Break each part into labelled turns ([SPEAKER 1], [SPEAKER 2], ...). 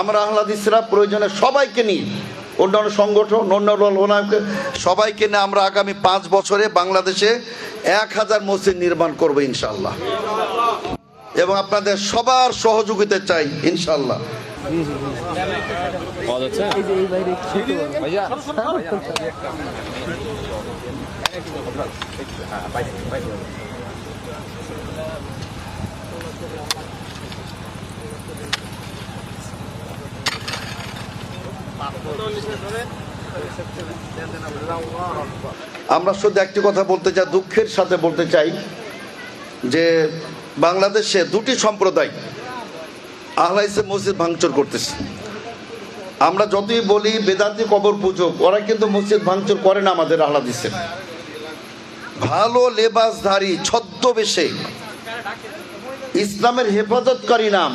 [SPEAKER 1] আমরা আহ্লাদিসরা প্রয়োজনে সবাইকে নিয়ে, অন্যান্য সংগঠন, অন্যান্য সবাইকে নিয়ে আমরা আগামী পাঁচ বছরে বাংলাদেশে এক হাজার মসজিদ নির্মাণ করব ইনশাল্লাহ এবং আপনাদের সবার সহযোগিতা চাই ইনশাল্লাহ আমরা শুধু একটি কথা বলতে চাই, দুঃখের সাথে বলতে চাই যে বাংলাদেশে দুটি সম্প্রদায় আহলাইসে মসজিদ ভাঙচুর করতেছে। আমরা যতই বলি বেদান্তি কবর পুজো ওরা কিন্তু মসজিদ ভাঙচুর করে না আমাদের আহলাদিসে ভালো লেবাসধারী, ছদ্মবেশে ইসলামের হেফাজতকারী নাম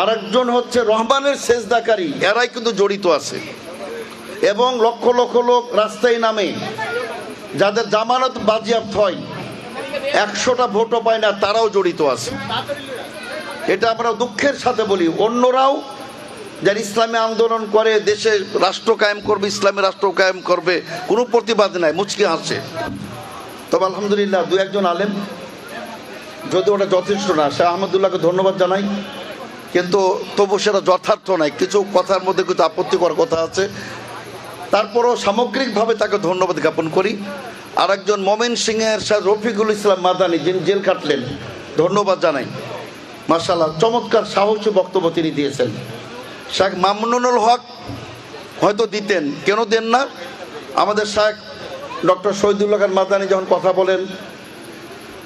[SPEAKER 1] আর একজন হচ্ছে রহমানের সেজদাকারী, এরাই কিন্তু জড়িত আছে। এবং লক্ষ লক্ষ লোক রাস্তায় নামে, যাদের জামানত বাজেয়াপ্ত হয়, একশোটা ভোটও পায় না, তারাও জড়িত আছে। এটা আমরা দুঃখের সাথে বলি, অন্যরাও যারা ইসলামী আন্দোলন করে, দেশে রাষ্ট্র কায়েম করবে, ইসলামী রাষ্ট্র কায়েম করবে, কোনো প্রতিবাদ নাই, মুচকি হাসে। তবে আলহামদুলিল্লাহ, দু একজন আলেম যদি ওটা যথেষ্ট না, সে আহমদুল্লাহকে ধন্যবাদ জানাই। কিন্তু তবু সেটা যথার্থ নাই কিছু কথার মধ্যে কিছু আপত্তিকর কথা আছে। তারপরও সামগ্রিকভাবে তাকে ধন্যবাদ জ্ঞাপন করি। আর একজন মমিন সিংয়ের সাথে রফিকুল ইসলাম মাদানি, যিনি জেল কাটলেন, ধন্যবাদ জানাই। মার্শাল্লাহ চমৎকার সাহসী বক্তব্য তিনি দিয়েছেন। শেখ মামনুল হক হয়তো দিতেন, কেন দেন না? আমাদের শেখ ডক্টর শহীদুল্লাহ খান মাদানি যখন কথা বলেন,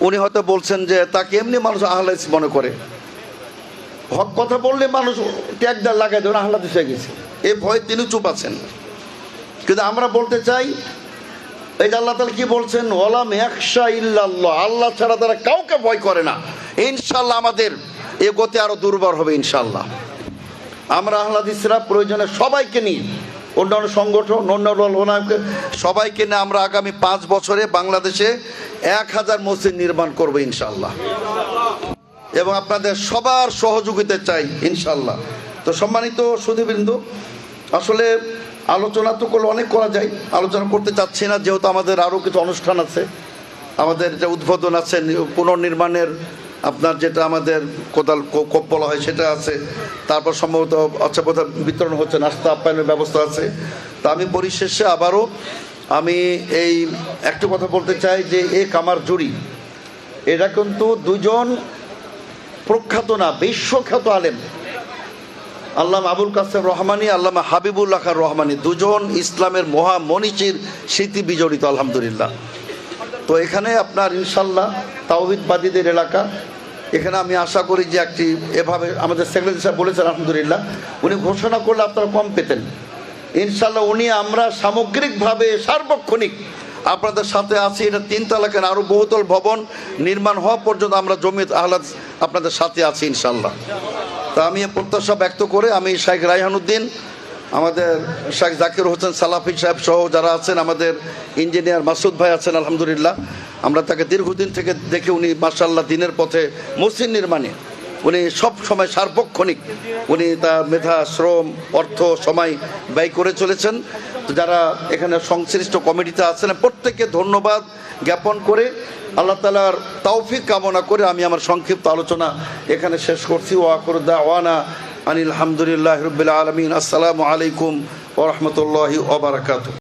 [SPEAKER 1] উনি হয়তো বলছেন যে তাকে এমনি মানুষ আহ্লাদিস মনে করে। হক কথা বললে মানুষ ট্যাগদার লাগাই দেবেন আহ্লাদিস হয়ে গেছে। এ ভয়ে তিনি চুপ আছেন। কিন্তু আমরা বলতে চাই, এই যে আল্লাহ তালা কি বলছেন? ওলাম একশা ইল্লাল্লাহ। আল্লাহ ছাড়া তারা কাউকে ভয় করে না। ইনশাল্লাহ আমাদের এ গতি আরও দুর্বল হবে ইনশাল্লাহ আমরা আহ্লাদিসরা প্রয়োজনে সবাইকে নিয়ে, অন্যান্য সংগঠন, অন্যান্য সবাইকে নিয়ে আমরা আগামী পাঁচ বছরে বাংলাদেশে এক হাজার মসজিদ নির্মাণ করব ইনশাল্লাহ এবং আপনাদের সবার সহযোগিতা চাই, ইনশাল্লাহ। তো সম্মানিত সুধীবৃন্দ, আসলে আলোচনা তো করলে অনেক করা যায়, আলোচনা করতে চাচ্ছি না, যেহেতু আমাদের আরও কিছু অনুষ্ঠান আছে। আমাদের যে উদ্বোধন আছে পুনর্নির্মাণের আপনার যেটা আমাদের কোদাল কোপ বলা হয়, সেটা আছে। তারপর সম্ভবত আচ্ছা কোথাও বিতরণ হচ্ছে, নাস্তা আপ্যায়নের ব্যবস্থা আছে। তা আমি পরিশেষে আবারও আমি এই একটু কথা বলতে চাই যে এ কামার জুড়ি। এরা কিন্তু দুজন প্রখ্যাত না, বিশ্বখ্যাত আলেম। আল্লাহ আবুল কাসেম রহমানি, আল্লামা হাবিবুল্লাহ খান রহমানি, দুজন ইসলামের মহা মনীষীর স্মৃতি বিজড়িত, আলহামদুলিল্লাহ। তো এখানে আপনার ইনশাল্লাহ তাওহিদবাদীদের এলাকা। এখানে আমি আশা করি যে একটি এভাবে আমাদের সেক্রেটারি সাহেব বলেছেন, আলহামদুলিল্লাহ। উনি ঘোষণা করলে আপনারা কম পেতেন। ইনশাল্লাহ উনি আমরা সামগ্রিকভাবে সার্বক্ষণিক আপনাদের সাথে আছি। এটা তিন তালাকের আরও বহুতল ভবন নির্মাণ হওয়া পর্যন্ত আমরা জমিয়ত আহ্লাদ আপনাদের সাথে আছি ইনশাল্লাহ তা আমি প্রত্যাশা ব্যক্ত করে আমি শেখ রাইহানুদ্দিন আমাদের শেখ জাকির হোসেন সালাফি সাহেব সহ যারা আছেন, আমাদের ইঞ্জিনিয়ার মাসুদ ভাই আছেন, আলহামদুলিল্লাহ। আমরা তাকে দীর্ঘদিন থেকে দেখে উনি মার্শাল্লাহ দিনের পথে মসজিদ নির্মাণে উনি সব সময় সার্বক্ষণিক। উনি তার মেধা, শ্রম, অর্থ, সময় ব্যয় করে চলেছেন। যারা এখানে সংশ্লিষ্ট কমিটিতে আছেন, প্রত্যেককে ধন্যবাদ জ্ঞাপন করে আল্লাহ তালার তৌফিক কামনা করে আমি আমার সংক্ষিপ্ত আলোচনা এখানে শেষ করছি। ওয়াকরুদ্দা ওয়ানা আনিল হামদুলিল্লাহ রবিল আলমিন। আসসালামু আলাইকুম ওরহমতুল্লাহি ওবরাকাতু